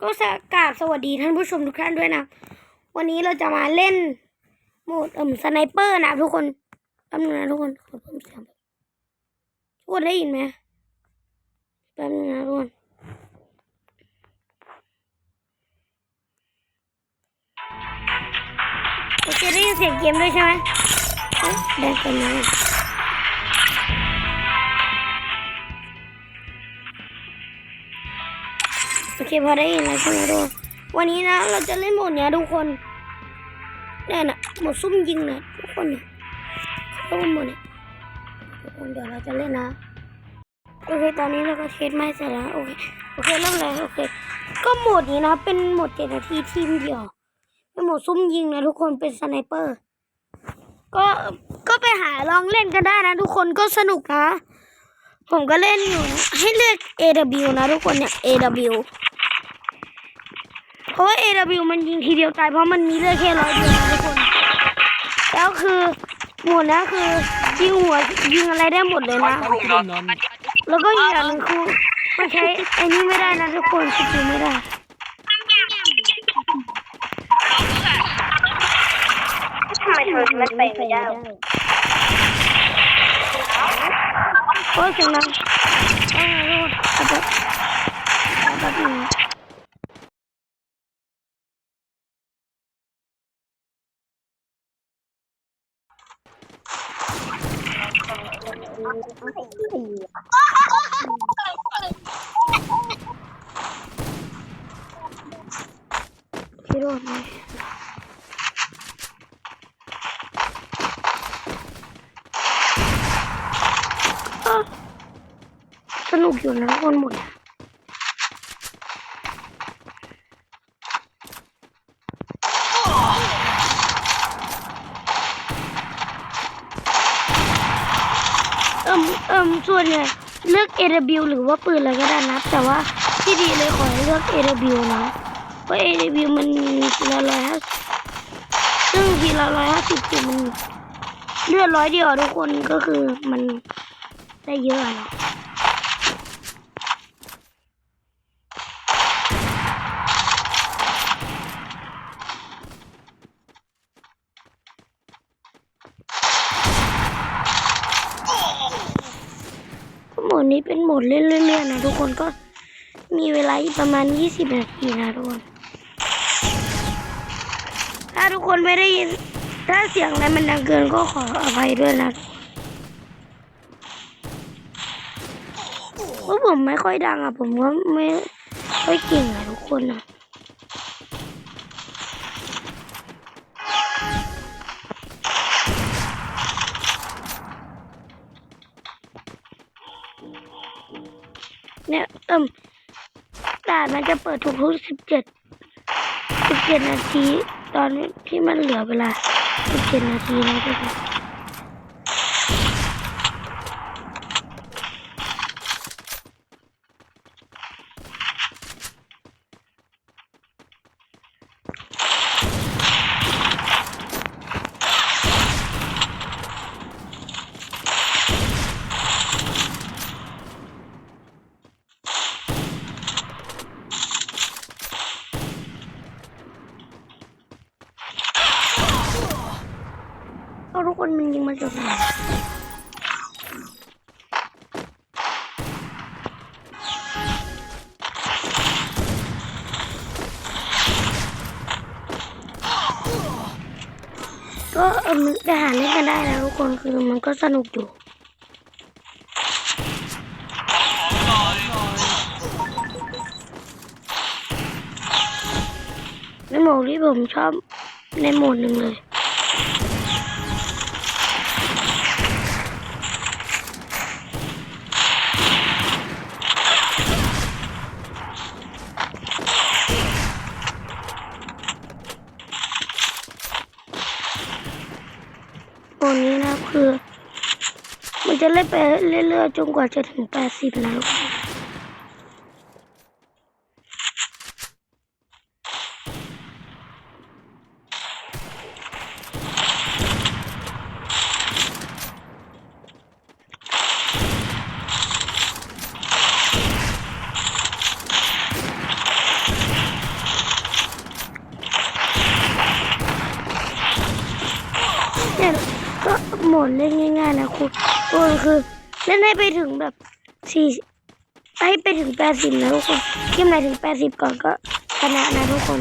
ก็สกราบสวัสดีท่านผู้ชมทุกท่านด้วยนะ วันนี้เราจะมาเล่นโหมดเอ่มสไนเปอร์นะทุกคนแป๊บนึงนะทุกคนขอเพิ่มเสียงทุกคนได้ยินไหมแป๊บนึงนะทุกคนโอเคได้ยินเสียงเกมด้วยใช่ไหมเอ้ยแดงเป็นนะ โอเคพอได้ยินแล้วใช่ไหมทุกคนวันนี้นะเราจะเล่นโหมดเนี้ยทุกคนเนี่ยนะโหมดซุ่มยิงนะทุกคนเนี่ยเข้าโหมดเนี่ยทุกคนเดี๋ยวเราจะเล่นนะโอเคตอนนี้เราก็เทสไม่เสร็จแล้วโอเคโอเคเริ่มเลยโอเค ก็โหมดนี้นะ เป็นโหมดเจ็ดนาทีทีมเดียวเป็นโหมดซุ่มยิงนะทุกคนเป็นสไนเปอร์ก็ก็ไปหาลองเล่นกันได้นะ ทุกคนก็สนุกนะ ผมก็เล่นอยู่ให้เลือก AW นะทุกคนเนี่ย AW เพราะว่า AW มันยิงทีเดียวตายเพราะมันมีเลือดแค่ร้อยเดียวนะทุกคน แล้วคือโหมดนะคือยิงหัวยิงอะไรได้หมดเลยนะ แล้วก็อีกอย่างหนึ่งคือมันใช้ไอ้นี่ไม่ได้นะทุกคนสกิลไม่ได้ทำไมเธอไม่ไปไม่ได้โอ้ยเสียงดังเอาไงทุกคนเอาแบบเอาแบบนี้พี่โรดไหมก็ สนุกอยู่นะทุกคนหมดอะเอิมเอิมส่วนใหญ่เลือก AW หรือว่าปืนอะไรก็ได้นะ แต่ว่าที่ดีเลยขอให้เลือก AW นะ เพราะ AW มันมีทีละร้อยห้าซึ่งทีละร้อยห้าสิบคือมันเลือดร้อยเดียวทุกคนก็คือมันได้เยอะอะเนะหมดนี้เป็นโหมดเล่นเรื่อยๆนะทุกคนก็มีเวลาประมาณ 20 นาทีนะทุกคน ทุกคนไม่ได้ยิน ถ้าเสียงอะไรมันดังเกินก็ขออภัยด้วยนะเพราะผมไม่ค่อยดังอะ ผมก็ไม่ค่อยเก่งอะทุกคนนะเนี่ยเอิ่มด่านมันจะเปิดทุกๆสิบเจ็ดสิบเจ็ดนาที ตอนที่มันเหลือเวลาสิบเจ็ดนาทีนะทุกคนเอาทุกคนมันยิงมาจา ก็เออมันไปหารเล่นกันได้นะทุกคนคือมันก็สนุกอยู่ในโหมดที่ผมชอบในโหมดหนึ่งเลย ล่นไปเรื่อยๆจนกว่าจะถึงแปดสิบนะเนี่ยก็หมดเล่นง่ายๆนะคุณ ตัวคือเล่นให้ไปถึงแบบสี่ให้ไปถึงแปดสิบนะทุกคนที่ไหนถึงแปดสิบก่อนก็ชนะนะทุกคน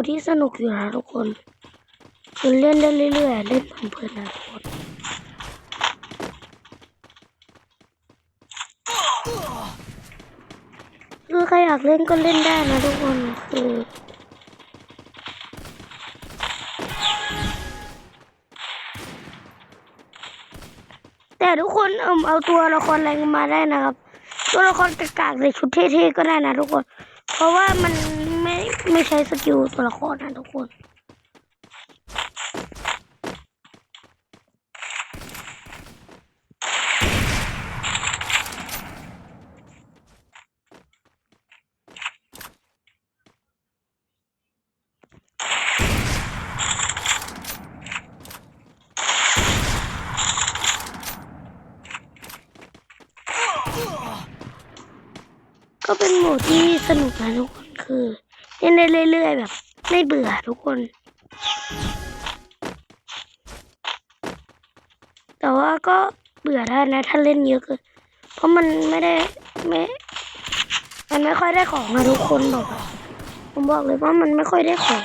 ดที่สนุกอยู่นะทุกคน คือเล่นเล่นเรื่อยๆเล่นเพลินๆนะทุกคนคือใครอยากเล่นก็เล่นได้นะทุกคนคือแต่ทุกคนเอิมเอาตัวละครแรมาได้นะครับ ตัวละครกากๆในชุดเท่ๆก็ได้นะทุกคน เพราะว่ามัน ไม่ใช้สกิลตัวละครนะทุกคน ก็เป็นโหมดที่สนุกนะทุกคนคือ เล่นได้เรื่อยๆแบบ ไม่เบื่อทุกคน แต่ว่าก็เบื่อได้นะ ถ้าเล่นเยอะเกินเพราะมันไม่ได้ไม่มันไม่ค่อยได้ของนะทุกคนบอกผมบอกเลยว่ามันไม่ค่อยได้ของ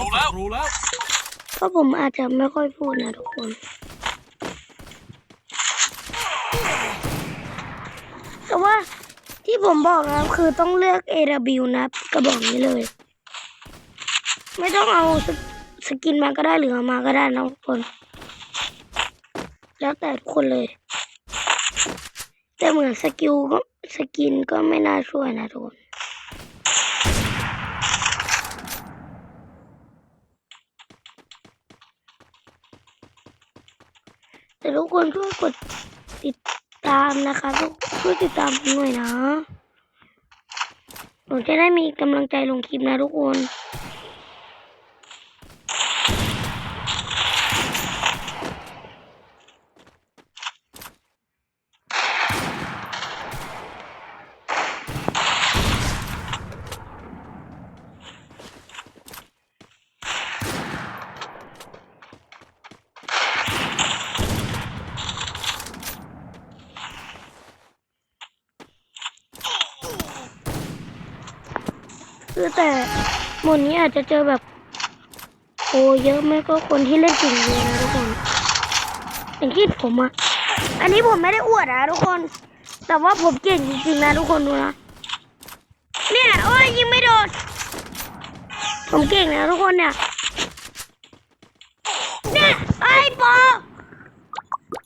รู้แล้วรู้แล้ว ก็ผมอาจจะไม่ค่อยพูดนะทุกคน แต่ว่าที่ผมบอกนะครับคือต้องเลือก AW นะกระบอกนี้เลย ไม่ต้องเอาสสกินมาก็ได้หรือเอามาก็ได้นะทุกคน แล้วแต่ทุกคนเลย แต่เหมือนสกิลก็สกินก็ไม่น่าช่วยนะทุกคน แต่ทุกคนช่วยกดติดตามนะคะทุกช่วยติดตามผมหน่อยนะผมจะได้มีกำลังใจลงคลิปนะทุกคน คือแต่หมดนี้อาจจะเจอแบบโอ้เยอะไม่ก็คนที่เล่นเก่งเลยนะทุกคนอย่างที่ผมอะอันนี้ผมไม่ได้อวดนะทุกคน แต่ว่าผมเก่งจริงๆนะทุกคนดูนะเนี่ยโอ้ยยิงไม่โดนผมเก่งนะทุกคนเนี่ยเนี่ยไอ้โปอ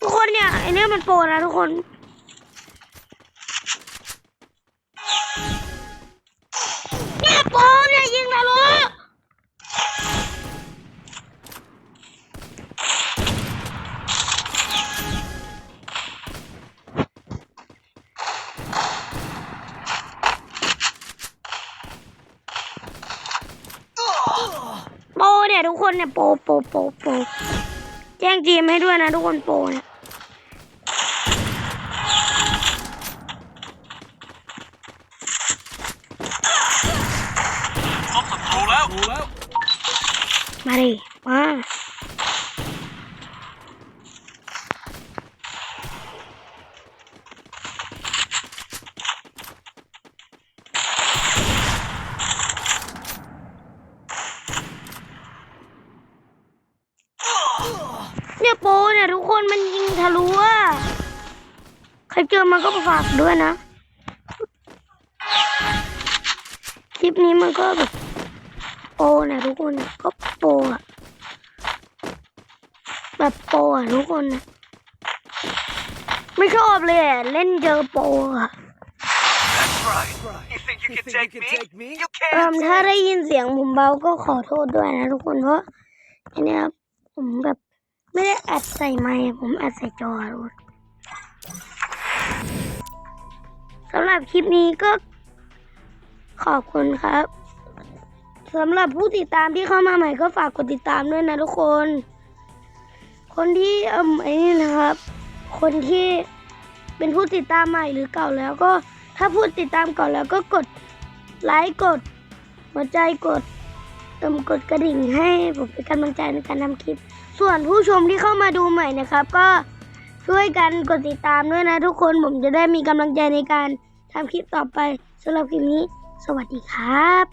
ทุกคนเนี่ยไอ้เนี่ยมันโปรนะทุกคน เนี่ยทุกคนเนี่ยโปรโปรโปรโปรแจ้งจีมให้ด้วยนะทุกคนโปรเนี่ยพบศัตรูแล้วรู้แล้วมาดิมาเนี่ยโปรเนี่ยทุกคนมันยิงทะลุอะใครเจอ มันก็ฝากด้วยนะ คลิปนี้มันก็แบบโปรนะทุกคนก็โปรอะแบบโปรอะทุกคนนะไม่ชอบเลยอะเล่นเจอโปรอะ right you think you can take me you เอิ่ม can't ถ้าได้ยินเสียงผมเบาก็ขอโทษด้วยนะทุกคนเพราะอันเนี้ยผมแบบไม่ได้อัดใส่ไมค์ผมอัดใส่จอทุกคน สำหรับคลิปนี้ก็ขอบคุณครับสำหรับผู้ติดตามที่เข้ามาใหม่ก็ฝากกดติดตามด้วยนะทุกคน คนที่เอ่มไอ้นี่นะครับ คนที่เป็นผู้ติดตามใหม่หรือเก่าแล้วก็ถ้าผู้ติดตามเก่าแล้วก็กดไลค์กดหัวใจกดเติมกดกระดิ่งให้ผมเป็นกำลังใจในการทำคลิป ส่วนผู้ชมที่เข้ามาดูใหม่นะครับ ก็ช่วยกันกดติดตามด้วยนะทุกคนผมจะได้มีกำลังใจในการ ทำคลิปต่อไปสำหรับคลิปนี้ สวัสดีครับ